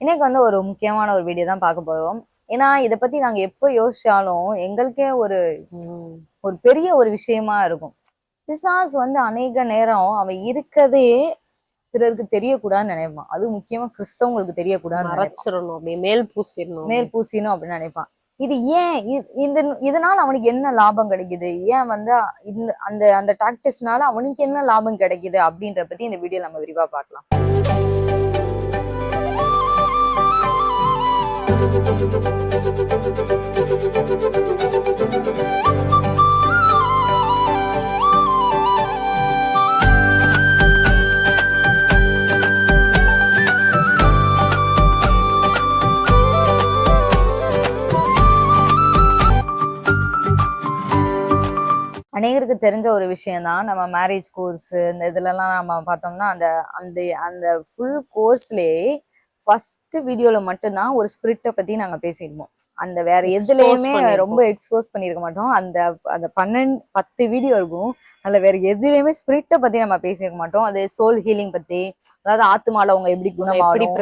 இன்னைக்கு வந்து ஒரு முக்கியமான ஒரு வீடியோ தான் பார்க்க போறோம். ஏன்னா இத பத்தி நாங்க எப்போ யோசிச்சாலும் எங்களுக்கே ஒரு ஒரு பெரிய ஒரு விஷயமா இருக்கும். பிசாஸ் வந்து அநேக நேரம் அவன் இருக்கதே பிறருக்கு தெரியக்கூடாதுன்னு நினைப்பான். அது முக்கியமா கிறிஸ்தவங்களுக்கு தெரியக்கூடாதுன்னு நினைப்பான். மறைச்சிடணும் மேல் பூசிடணும். மேல் பூசினும் அப்படின்னு நினைப்பான். இது ஏன் இந்த இதனால அவனுக்கு என்ன லாபம் கிடைக்குது? ஏன் வந்து இந்த அந்த அந்த டாக்டிஸ்னால அவனுக்கு என்ன லாபம் கிடைக்குது அப்படின்ற பத்தி இந்த வீடியோ நம்ம விரிவா பார்க்கலாம். அநேகருக்கு தெரிஞ்ச ஒரு விஷயம்தான். நம்ம மேரேஜ் கோர்ஸ் இந்த இதுலலாம் நம்ம பார்த்தோம்னா அந்த அந்த அந்த ஃபுல் கோர்ஸ்லேயே ஃபர்ஸ்ட் வீடியோல மட்டும்தான் ஒரு ஸ்பிரிட்டை பத்தி நாங்க பேசியிருப்போம் அந்த வேற எதுலயுமே. ரொம்ப எக்ஸ்போஸ் பண்ணிருக்க மாட்டோம். அந்த அந்த பன்னெண்டு பத்து வீடியோ இருக்கும். அதுல வேற எதுலயுமே ஸ்பிரிட்டை பத்தி நம்ம பேசியிருக்க மாட்டோம். அது சோல் ஹீலிங் பத்தி அதாவது ஆத்துமால அவங்க எப்படி குணமாகணும்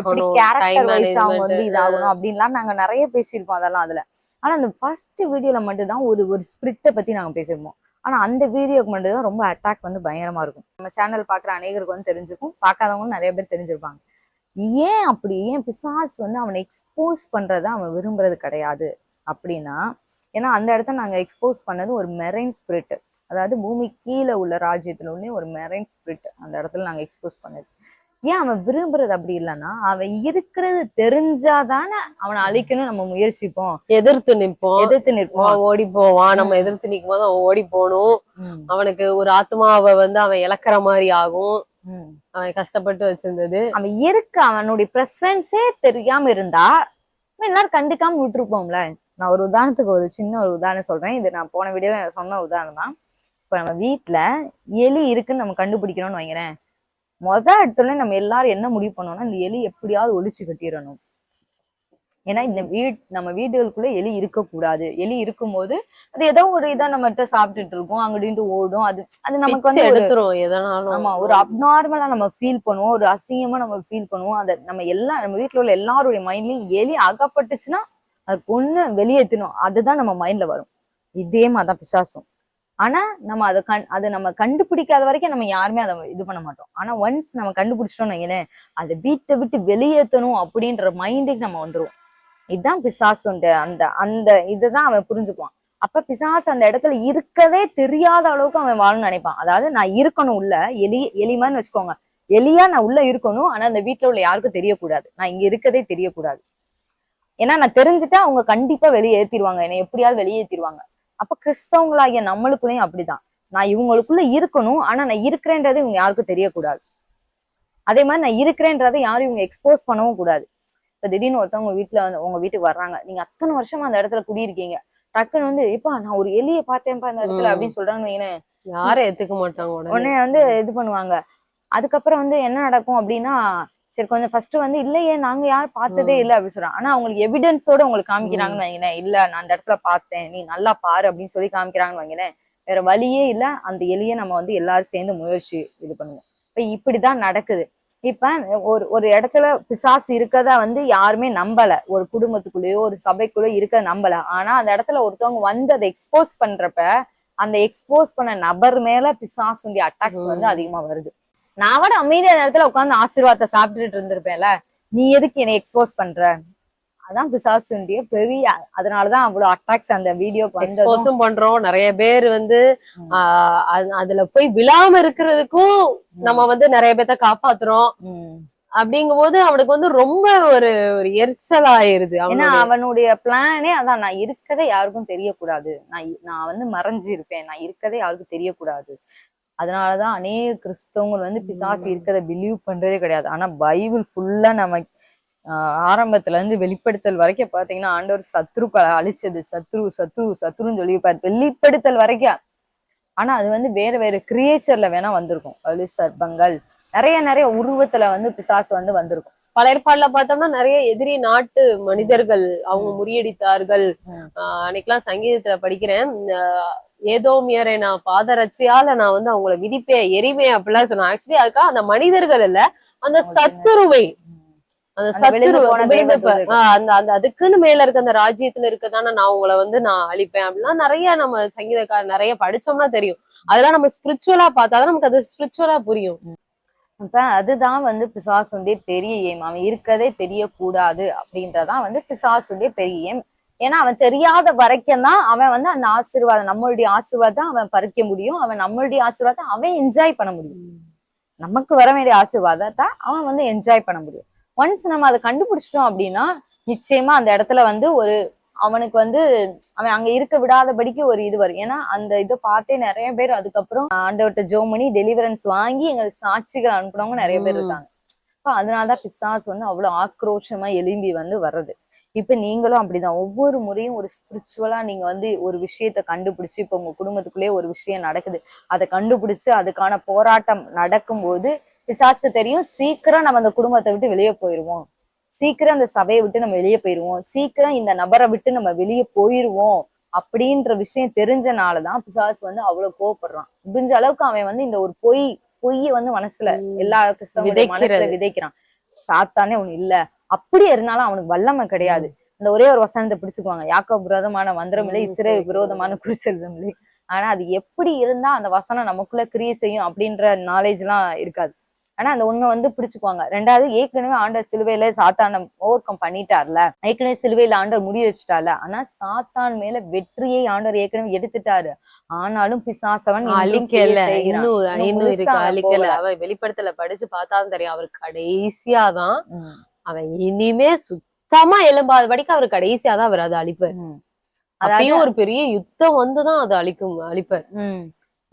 எப்படி கேரக்டர் வைஸ் அவங்க வந்து இதாகணும் அப்படின்லாம் நாங்க நிறைய பேசியிருப்போம் அதெல்லாம் அதுல. ஆனா அந்த ஃபர்ஸ்ட் வீடியோல மட்டும் தான் ஒரு ஒரு ஸ்பிரிட்டை பத்தி நாங்க பேசியிருப்போம் ஆனா அந்த வீடியோக்கு மட்டும் தான் ரொம்ப அட்டாக் வந்து பயங்கரமா இருக்கும். நம்ம சேனல் பாக்குற அநேகருக்கு வந்து தெரிஞ்சிருக்கும். பார்க்காதவங்களும் நிறைய பேர் தெரிஞ்சிருப்பாங்க. ஏன் அப்படி? ஏன் பிசாஸ் வந்து அவனை எக்ஸ்போஸ் பண்றத அவன் விரும்புறது கிடையாது? அப்படின்னா ஏன்னா அந்த இடத்த நாங்க எக்ஸ்போஸ் பண்ணது ஒரு மெரைன் ஸ்பிரிட் அதாவது பூமி கீழே உள்ள ராஜ்யத்துல உள்ள ஒரு மெரைன் ஸ்பிரிட் அந்த இடத்துல நாங்க எக்ஸ்போஸ் பண்ணது. ஏன் அவன் விரும்புறது அப்படி இல்லைன்னா அவன் இருக்கிறது தெரிஞ்சாதானே அவனை அழிக்கணும் நம்ம முயற்சிப்போம். எதிர்த்து நிப்போம் எதிர்த்து நிற்போம். ஓடி போவான் நம்ம எதிர்த்து நிக்கும் போது அவன் ஓடி போகணும். அவனுக்கு ஒரு ஆத்மாவை வந்து அவன் இழக்கிற மாதிரி ஆகும். அவன் கஷ்டப்பட்டு வச்சிருந்தது. அவன் இருக்க அவனுடைய பிரசன்ஸே தெரியாம இருந்தா நம்ம எல்லாரும் கண்டுக்காம விட்டுருப்போம்ல. நான் ஒரு உதாரணத்துக்கு ஒரு சின்ன ஒரு உதாரணம் சொல்றேன். இது நான் போன வீடியோல சொன்ன உதாரணம் தான். இப்ப நம்ம வீட்ல எலி இருக்குன்னு நம்ம கண்டுபிடிக்கணும்னு வைக்கிறேன் முத இடத்துல நம்ம எல்லாரும் என்ன முடிவு பண்ணோம்னா இந்த எலி எப்படியாவது ஒளிச்சு கட்டிடணும். ஏன்னா இந்த வீட் நம்ம வீடுகளுக்குள்ள எலி இருக்கக்கூடாது. எலி இருக்கும்போது அது ஏதோ ஒரு இதா நம்மகிட்ட சாப்பிட்டுட்டு இருக்கும். அங்கிட்டு ஓடும். அது அது நமக்கு வந்து எடுத்துரும் எதனாலும். ஆமா ஒரு அப்நார்மலா நம்ம ஃபீல் பண்ணுவோம். ஒரு அசிங்கமா நம்ம ஃபீல் பண்ணுவோம். அத நம்ம எல்லாம் நம்ம வீட்ல உள்ள எல்லாருடைய மைண்ட்லயும் எலி அகப்பட்டுச்சுன்னா அது பொண்ணு வெளியேற்றணும் அதுதான் நம்ம மைண்ட்ல வரும். இதே மாதிரிதான் பிசாசும். ஆனா நம்ம அதை கண் அதை நம்ம கண்டுபிடிக்காத வரைக்கும் நம்ம யாருமே அதை இது பண்ண மாட்டோம். ஆனா ஒன்ஸ் நம்ம கண்டுபிடிச்சிட்டோம்னு வைங்களேன் அதை வீட்டை விட்டு வெளியேற்றணும் அப்படின்ற மைண்டுக்கு நம்ம வந்துருவோம். இதுதான் பிசாசுண்டு அந்த அந்த இதுதான் அவன் புரிஞ்சுக்குவான். அப்ப பிசாசு அந்த இடத்துல இருக்கதே தெரியாத அளவுக்கு அவன் வாழணும்னு நினைப்பான். அதாவது நான் இருக்கணும் உள்ள எலி எலிமான்னு வச்சுக்கோங்க. எலியா நான் உள்ள இருக்கணும் ஆனா அந்த வீட்டுல உள்ள யாருக்கும் தெரியக்கூடாது. நான் இங்க இருக்கதே தெரியக்கூடாது. ஏன்னா நான் தெரிஞ்சுட்டா அவங்க கண்டிப்பா வெளியே ஏத்திடுவாங்க. என்னை எப்படியாவது வெளியேற்றிடுவாங்க அப்ப கிறிஸ்தவங்களாகிய நம்மளுக்குள்ளயும் அப்படிதான். நான் இவங்களுக்குள்ள இருக்கணும் ஆனா நான் இருக்கிறேன்றது இவங்க யாருக்கும் தெரியக்கூடாது. அதே மாதிரி நான் இருக்கிறேன்றதை யாரும் இவங்க எக்ஸ்போஸ் பண்ணவும் கூடாது. இப்ப திடீர்னு ஒருத்தவங்க வீட்டுல வந்து உங்க வீட்டுக்கு வர்றாங்க. நீங்க அத்தனை வருஷமா அந்த இடத்துல குடியிருக்கீங்க. டக்குன்னு வந்து இப்பா நான் ஒரு எலியை பார்த்தேன்ப்பா அந்த இடத்துல. அப்படின்னு சொல்றான்னு வைங்களேன். யாரும் ஏத்துக்க மாட்டாங்க உடனே. வந்து இது பண்ணுவாங்க. அதுக்கப்புறம் வந்து என்ன நடக்கும் அப்படின்னா சரி கொஞ்சம் ஃபர்ஸ்ட் வந்து இல்லையே நாங்க யாரும் பார்த்ததே. இல்ல அப்படின்னு சொல்றாங்க. ஆனா அவங்களுக்கு எவிடன்ஸோட உங்களுக்கு காமிக்கிறாங்கன்னு வைங்களேன். இல்ல நான் அந்த இடத்துல பார்த்தேன். நீ நல்லா பாரு அப்படின்னு சொல்லி காமிக்கிறாங்கன்னு வைங்களேன். வேற வழியே இல்ல. அந்த எலியை நம்ம வந்து எல்லாரும் சேர்ந்து முயற்சி இது பண்ணுவோம். இப்ப இப்படிதான் நடக்குது. இப்ப ஒரு ஒரு இடத்துல பிசாசு இருக்கதா வந்து யாருமே நம்பல. ஒரு குடும்பத்துக்குள்ளேயோ ஒரு சபைக்குள்ளேயோ இருக்க நம்பல. ஆனா அந்த இடத்துல ஒருத்தவங்க வந்து அதை எக்ஸ்போஸ் பண்றப்ப அந்த எக்ஸ்போஸ் பண்ண நபர் மேல பிசாசுடைய அட்டாக்ஸ் வந்து. அதிகமா வருது. நான் விட அமைதியா அந்த இடத்துல உட்காந்து ஆசீர்வாதத்தை சாப்பிட்டுட்டு இருந்திருப்பேன்ல. நீ எதுக்கு என்னை எக்ஸ்போஸ் பண்ற? அதான் பிசாசுடைய பெரிய அதனாலதான் அவ்வளவு அட்டாக்ஸ் அந்த வீடியோக்கு வந்ததும். எக்ஸ்போஸும் பண்றோம். நிறைய பேர் வந்து அதுல போய் விழாம இருக்கிறதுக்கும் நம்ம வந்து நிறைய பேத்த காப்பாத்துறோம். ம். அப்படிங்கும்போது அவனுக்கு வந்து ரொம்ப ஒரு ஒரு எரிச்சல் ஆயிருது ஏன்னா அவனுடைய பிளானே அதான் நான் இருக்கதே யாருக்கும் தெரியக்கூடாது. நான் நான் வந்து மறைஞ்சு இருப்பேன் நான் இருக்கதே யாருக்கும் தெரியக்கூடாது. அதனாலதான் அநேக கிறிஸ்தவங்கள் வந்து பிசாசு. இருக்கதை பிலீவ் பண்றதே கிடையாது. ஆனா பைபிள் ஃபுல்லா நம்ம ஆரம்பத்துல இருந்து வெளிப்படுத்தல் வரைக்கும் பாத்தீங்கன்னா ஆண்டவர் சத்ருக்களை அழிச்சது. சத்ரு சத்ரு சத்ருன்னு சொல்லியிருப்பாரு. வெளிப்படுத்தல் வரைக்கும். ஆனா அது வந்து வேற வேற கிரியேச்சர்ல வேணா வந்திருக்கும். வலு சர்ப்பங்கள். நிறைய நிறைய உருவத்துல வந்து பிசாசு வந்து வந்திருக்கும். பல ஏற்பாடுல பார்த்தோம்னா நிறைய எதிரி நாட்டு மனிதர்கள் அவங்க முறியடித்தார்கள். ஆஹ் அன்னைக்கெல்லாம் சங்கீதத்துல படிக்கிறேன். ஏதோமியரை நான் பாதரட்சியால நான் வந்து அவங்கள விதிப்பேன் எரிவேன் அப்படிலாம் சொன்னேன் ஆக்சுவலி அதுக்காக அந்த மனிதர்கள் இல்ல அந்த சத்துருவை அந்த சத்துரு அந்த அந்த அதுக்குன்னு மேல இருக்க அந்த ராஜ்யத்துல இருக்கதானே நான் உங்களை வந்து நான் அழிப்பேன் அப்படிலாம் நிறைய நம்ம சங்கீதக்கார நிறைய படிச்சோம்னா தெரியும். அதெல்லாம் நம்ம ஸ்பிரிச்சுவலா பார்த்தாதான் நமக்கு அது ஸ்பிரிச்சுவலா புரியும். அப்ப அதுதான் வந்து பிசாசுடைய பெரிய ஏம் அவன் இருக்கதே தெரியக்கூடாது அப்படின்றதான் வந்து பிசாசுடைய பெரிய ஏம் ஏன்னா அவன் தெரியாத வரைக்கும் தான் அவன் வந்து அந்த ஆசீர்வாதம் நம்மளுடைய ஆசீர்வாதம் அவன் பறிக்க முடியும். அவன் நம்மளுடைய ஆசீர்வாதம் அவன் என்ஜாய் பண்ண முடியும். நமக்கு வர வேண்டிய ஆசீர்வாதத்தை அவன் வந்து என்ஜாய் பண்ண முடியும். ஒன்ஸ் நம்ம அதை கண்டுபிடிச்சிட்டோம் அப்படின்னா நிச்சயமா அந்த இடத்துல வந்து ஒரு அவனுக்கு வந்து அவன் அங்க இருக்க விடாதபடிக்கு ஒரு இது வரும். ஏன்னா அந்த இதை பார்த்தே நிறைய பேர் அதுக்கப்புறம் ஆண்டவர்கிட்ட ஜோமனி டெலிவரன்ஸ் வாங்கி எங்களுக்கு சாட்சிகள் அனுப்புனவங்க நிறைய பேர். இருக்காங்க. அப்ப அதனாலதான் பிசாஸ் வந்து அவ்வளவு ஆக்ரோஷமா எலும்பி வந்து வர்றது. இப்ப நீங்களும் அப்படிதான். ஒவ்வொரு முறையும் ஒரு ஸ்பிரிச்சுவலா நீங்க வந்து ஒரு விஷயத்த கண்டுபிடிச்சு இப்ப உங்க குடும்பத்துக்குள்ளேயே ஒரு விஷயம் நடக்குது. அதை கண்டுபிடிச்சு அதுக்கான போராட்டம் நடக்கும்போது பிசாசுக்கு தெரியும். சீக்கிரம் நம்ம அந்த குடும்பத்தை விட்டு வெளியே போயிருவோம். சீக்கிரம் அந்த சபையை விட்டு நம்ம வெளியே போயிருவோம். சீக்கிரம் இந்த நபரை விட்டு நம்ம வெளியே போயிருவோம் அப்படின்ற விஷயம் தெரிஞ்சனாலதான் பிசாசு வந்து அவ்வளவு கோவப்படுறான். முடிஞ்ச அளவுக்கு அவன் வந்து இந்த ஒரு பொய் பொய்ய வந்து மனசுல. எல்லா கிறிஸ்தவங்களுடைய மனசுல. விதைக்கிறான். சாத்தானே ஒண்ணு இல்ல. அப்படி இருந்தாலும் அவனுக்கு வல்லமை கிடையாது. இந்த ஒரே ஒரு வசனத்தை பிடிச்சுக்குவாங்க. யாக்கோ விரோதமான மந்திரம் இல்லை சரி. விரோதமான குறிச்செல்வம் இல்லை ஆனா அது எப்படி இருந்தா அந்த வசனம் நமக்குள்ள கிரியை செய்யும் அப்படின்ற நாலேஜ் எல்லாம் இருக்காது. ஆனா அந்த உண்மை வந்து பிடிச்சுக்குவாங்க. ரெண்டாவது ஏற்கனவே ஆண்டர் சிலுவையில சாத்தான ஓவர் கம் பண்ணிட்டார்ல. ஏற்கனவே சிலுவையில ஆண்டர் முடி வச்சுட்டார்ல. ஆனா சாத்தான் மேல வெற்றியை ஆண்டர் ஏற்கனவே எடுத்துட்டாரு. ஆனாலும் பிசாசவன் அழிக்கல. இன்னும் இருக்கு. அழிக்கல. அவ வெளிப்படத்துல படிச்சு பார்த்தாலும் தெரியும். அவர் கடைசியாதான் அவன் இனிமே சுத்தமா எழும்பாத படிக்க அவர் கடைசியாதான் அவர் அதை அழிப்பார் அப்பயும் ஒரு பெரிய யுத்தம் வந்துதான் அதை அழிக்கும் அழிப்பார்.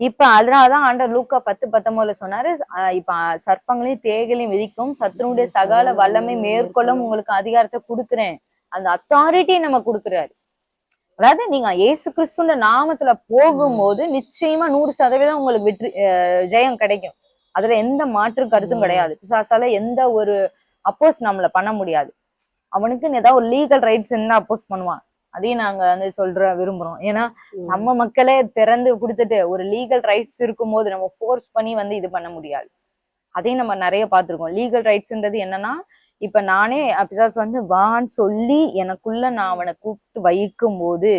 இப்ப அதனாலதான் ஆண்டர் லூக்கா பத்து பத்தொன்பதுல சொன்னாரு இப்ப சர்ப்பங்களையும் தேகளையும் விதிக்கும் சத்துருடைய சகல வல்லமை மேற்கொள்ளும் உங்களுக்கு அதிகாரத்தை கொடுக்குறேன். அந்த அத்தாரிட்டியை நம்ம கொடுக்குறாரு. அதாவது நீங்க இயேசு கிறிஸ்துன்ற நாமத்துல போகும்போது நிச்சயமா நூறு சதவீதம் உங்களுக்கு வெற்றி ஜெயம் கிடைக்கும். அதுல எந்த மாற்று கருத்தும். கிடையாது. பிசாசால எந்த ஒரு அப்போஸ் நம்மள பண்ண முடியாது. அவனுக்குன்னு ஏதாவது ஒரு லீகல் ரைட்ஸ் என்ன அப்போஸ் பண்ணுவான். அதையும் நாங்க வந்து சொல்ற விரும்புறோம். ஏன்னா நம்ம மக்களே திறந்து கொடுத்துட்டு ஒரு லீகல் ரைட்ஸ் இருக்கும்போது நம்ம ஃபோர்ஸ் பண்ணி வந்து இது பண்ண முடியாது. அதையும் நம்ம நிறைய பார்த்திருக்கோம். லீகல் ரைட்ஸ்ன்றது என்னன்னா இப்ப நானே பிசாஸ் வந்து வான்னு சொல்லி எனக்குள்ள நான் அவனை கூப்பிட்டு வைக்கும் போது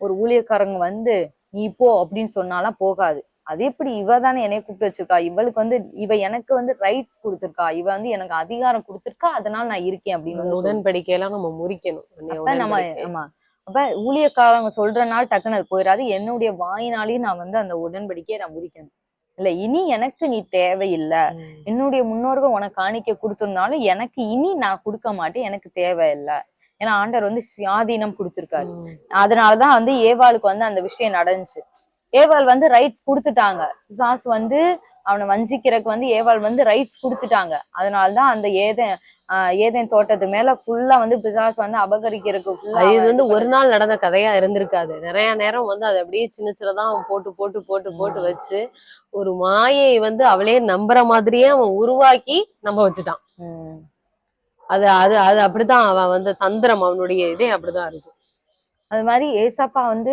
ஒரு ஊழியக்காரங்க வந்து நீ போ அப்படின்னு சொன்னாலாம் போகாது. அது எப்படி இவ தானே என்னைய கூப்பிட்டு வச்சிருக்கா? இவளுக்கு வந்து இவ எனக்கு வந்து ரைட்ஸ் கொடுத்திருக்கா? இவ வந்து எனக்கு அதிகாரம் கொடுத்திருக்கா? அதனால நான் இருக்கேன் அப்படின்னு. உடன்படிக்கையெல்லாம் நம்ம முறிக்கணும். நம்ம. ஆமா. அப்ப ஊழியக்காரங்க சொல்றனால டக்குன்னு அது போயிடாது என்னுடைய வாயினாலேயும் நான் வந்து அந்த உடன்படிக்கையை நான் முறிக்கணும் இல்ல இனி எனக்கு நீ தேவையில்லை. என்னுடைய முன்னோர்கள் உனக்கு காணிக்க கொடுத்திருந்தாலும் எனக்கு இனி நான் கொடுக்க மாட்டேன். எனக்கு தேவையில்லை. ஏன்னா ஆண்டவர் வந்து சுயாதீனம் கொடுத்திருக்காரு. அதனாலதான் வந்து ஏவாளுக்கு வந்து அந்த விஷயம் நடந்துச்சு. ஏவாள் வந்து ரைட்ஸ் கொடுத்துட்டாங்க. பிசாசு வந்து அவனை வஞ்சிக்கிறதுக்கு வந்து ஏவாள் வந்து ரைட்ஸ் கொடுத்துட்டாங்க அதனாலதான் அந்த ஏதேன் ஏதேன் தோட்டத்து மேல ஃபுல்லா வந்து பிசாசு வந்து அபகரிக்கிறதுக்கு இது வந்து ஒரு நாள் நடந்த கதையா இருந்திருக்காது நிறைய நேரம் வந்து அது அப்படியே சின்ன சின்னதா அவன் போட்டு போட்டு போட்டு போட்டு. வச்சு ஒரு மாயை வந்து அவளே நம்புற மாதிரியே அவன் உருவாக்கி நம்ப வச்சுட்டான். அது அது அது அப்படிதான் அவன் வந்து தந்திரம் அவனுடைய இதே அப்படிதான் இருக்கும் அது மாதிரி ஏசப்பா வந்து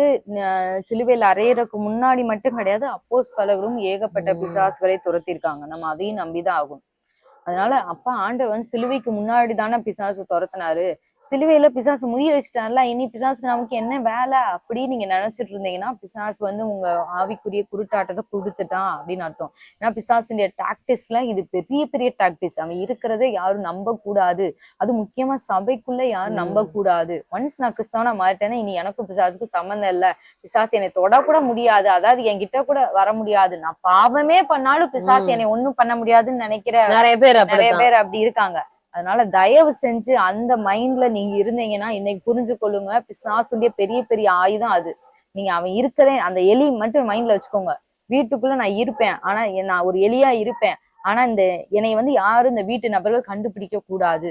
சிலுவையில் அறையறதுக்கு முன்னாடி மட்டும் கிடையாது அப்போ சலகரும் ஏகப்பட்ட. பிசாசுகளை துரத்திருக்காங்க நம்ம அதையும் நம்பிதான் ஆகணும். அதனால அப்பா ஆண்டவர் வந்து சிலுவைக்கு முன்னாடி தானே பிசாசு துரத்தினாரு. சிலுவையில பிசாசு முறிய வச்சுட்டார்ல இனி பிசாசுக்கு நமக்கு என்ன வேலை? அப்படின்னு நீங்க நினைச்சிட்டு இருந்தீங்கன்னா பிசாசு வந்து உங்க ஆவிக்குரிய குருட்டாட்டத்தை கொடுத்துட்டான் அப்படின்னு அர்த்தம். ஏன்னா பிசாசுடைய டாக்டிஸ்ல இது பெரிய பெரிய டாக்டிஸ் அவன் இருக்கிறதே யாரும் நம்ப கூடாது அது முக்கியமா சபைக்குள்ள யாரும். நம்ப கூடாது ஒன்ஸ் நான் கிறிஸ்தவனா மாறிட்டேன்னா இனி எனக்கும் பிசாசுக்கும் சம்மந்தம் இல்ல. பிசாசு என்னை தொடக்கூட முடியாது. அதாவது என்கிட்ட கூட வர முடியாது. நான் பாவமே பண்ணாலும் பிசாசு. என்னை ஒண்ணும் பண்ண முடியாதுன்னு நினைக்கிற நிறைய பேர் நிறைய பேர் அப்படி இருக்காங்க. அதனால தயவு செஞ்சு அந்த மைண்ட்ல நீங்க இருந்தீங்கன்னா இன்னைக்கு புரிஞ்சு கொள்ளுங்க பிசாசுடைய பெரிய பெரிய ஆயுதம் அது. நீங்க அவன் இருக்கதே அந்த எலி மட்டும் மைண்ட்ல வச்சுக்கோங்க. வீட்டுக்குள்ள நான் இருப்பேன். ஆனா நான் ஒரு எலியா இருப்பேன். ஆனா இந்த என்னை வந்து யாரும் இந்த வீட்டு நபர்கள் கண்டுபிடிக்க கூடாது.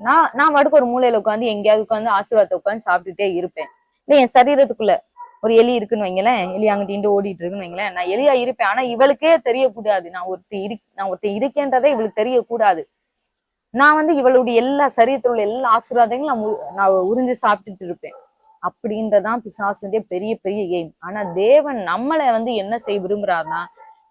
நான் நான் பாட்டுக்கு ஒரு மூலையில உட்காந்து எங்கேயாவது உட்காந்து ஆசீர்வாதத்தை உட்காந்து சாப்பிட்டுட்டே இருப்பேன். இல்ல என் சரீரத்துக்குள்ள ஒரு எலி இருக்குன்னு வைங்களேன். எலி அங்கிட்டு ஓடிட்டு இருக்குன்னு வைங்களேன். நான் எலியா இருப்பேன். ஆனா இவளுக்கே தெரியக்கூடாது. நான் ஒருத்தர் இரு நான் ஒருத்தர் இருக்கேன்றதே இவளுக்கு தெரியக்கூடாது. நான் வந்து இவளுடைய எல்லா சரீரத்தில் உள்ள எல்லா ஆசீர்வாதங்களும் நான் உ- நான் உறிஞ்சு சாப்பிட்டுட்டு இருப்பேன். அப்படின்றதான் பிசாசுடைய பெரிய பெரிய எய்ம் ஆனா தேவன் நம்மளை வந்து என்ன செய்ய விரும்புறாருன்னா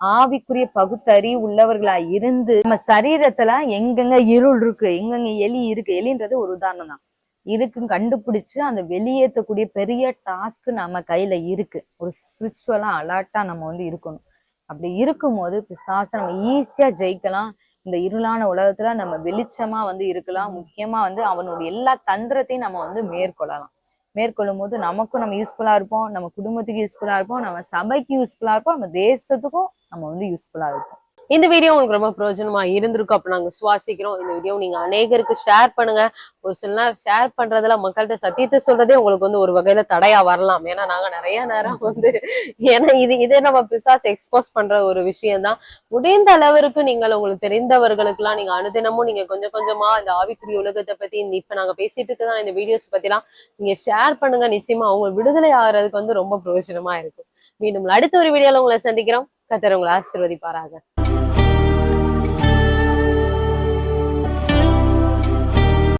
ஆவிக்குரிய பகுத்தறி உள்ளவர்களா இருந்து நம்ம சரீரத்துல எங்கெங்க இருள் இருக்கு எங்கெங்க எலி இருக்கு எலின்றது ஒரு உதாரணம் தான். இருக்குன்னு கண்டுபிடிச்சு அந்த வெளியேற்றக்கூடிய பெரிய டாஸ்க் நம்ம கையில இருக்கு. ஒரு ஸ்பிரிச்சுவலா அலர்ட்டா நம்ம வந்து இருக்கணும். அப்படி இருக்கும்போது பிசாசை நம்ம ஈஸியா ஜெயிக்கலாம். இந்த இருளான உலகத்துல நம்ம வெளிச்சமா வந்து இருக்கலாம். முக்கியமா வந்து அவனுடைய எல்லா தந்திரத்தையும் நம்ம வந்து மேற்கொள்ளலாம். மேற்கொள்ளும் போது நமக்கும் நம்ம யூஸ்ஃபுல்லா இருப்போம். நம்ம குடும்பத்துக்கு யூஸ்ஃபுல்லா இருப்போம். நம்ம சபைக்கு யூஸ்ஃபுல்லா இருப்போம். நம்ம தேசத்துக்கும் நம்ம வந்து யூஸ்ஃபுல்லா இருப்போம். இந்த வீடியோ உங்களுக்கு ரொம்ப பிரயோஜனமா இருந்திருக்கும். அப்ப நாங்க சுவாசிக்கிறோம். இந்த வீடியோ நீங்க அநேகருக்கு ஷேர் பண்ணுங்க. ஒரு சில நேரம் ஷேர் பண்றதுல மக்கள்கிட்ட சத்தியத்தை சொல்றதே உங்களுக்கு வந்து ஒரு வகையில தடையா வரலாம். ஏன்னா நாங்க நிறைய நேரம் வந்து ஏன்னா இது இதே நம்ம பிசாஸ் எக்ஸ்போஸ் பண்ற ஒரு விஷயம் தான் முடிந்த அளவிற்கு நீங்கள் உங்களுக்கு தெரிந்தவர்களுக்கெல்லாம் நீங்க அனுதினமும் நீங்க கொஞ்சம் கொஞ்சமா இந்த ஆவிக்குரிய உலகத்தை பத்தி இப்ப நாங்க பேசிட்டு இருக்கதான் இந்த வீடியோஸ் பத்தி எல்லாம் நீங்க ஷேர் பண்ணுங்க. நிச்சயமா அவங்க விடுதலை ஆகிறதுக்கு வந்து ரொம்ப பிரயோஜனமா இருக்கும். மீண்டும் அடுத்த ஒரு வீடியோல உங்களை சந்திக்கிறோம். கத்தர் உங்களை ஆசிர்வதிப்பாராக.